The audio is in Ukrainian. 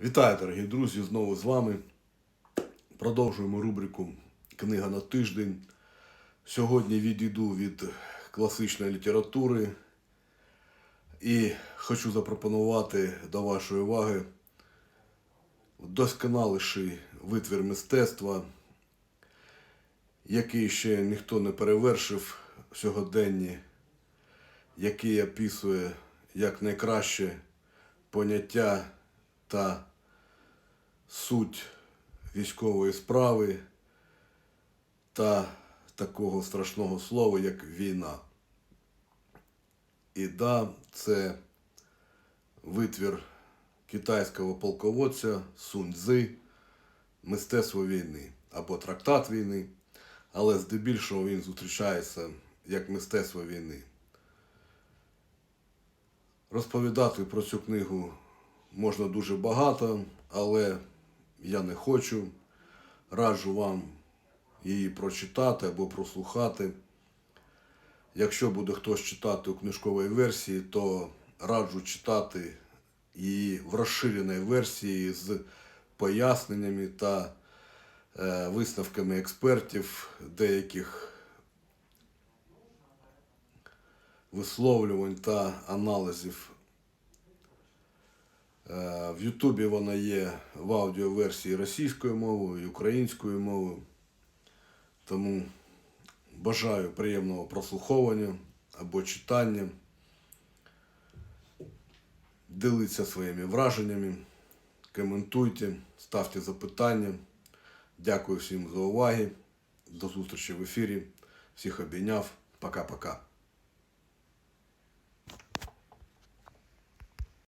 Вітаю, дорогі друзі! Знову з вами. Продовжуємо рубрику Книга на тиждень. Сьогодні відійду від класичної літератури і хочу запропонувати до вашої уваги досконаліший витвір мистецтва, який ще ніхто не перевершив сьогоденні, який описує як найкраще поняття та суть військової справи та такого страшного слова, як війна. І да, це витвір китайського полководця Сунь Цзи Мистецтво війни або трактат війни, але здебільшого він зустрічається як мистецтво війни. Розповідати про цю книгу можна дуже багато, але я не хочу. Раджу вам її прочитати або прослухати. Якщо буде хтось читати у книжковій версії, то раджу читати її в розширеній версії з поясненнями та е, висновками експертів деяких висловлювань та аналізів В Ютубі вона є в аудіоверсії російською мовою і українською мовою. Тому бажаю приємного прослуховування або читання. Діліться своїми враженнями, коментуйте, ставте запитання. Дякую всім за увагу. До зустрічі в ефірі. Всіх обійняв. Пока-пока.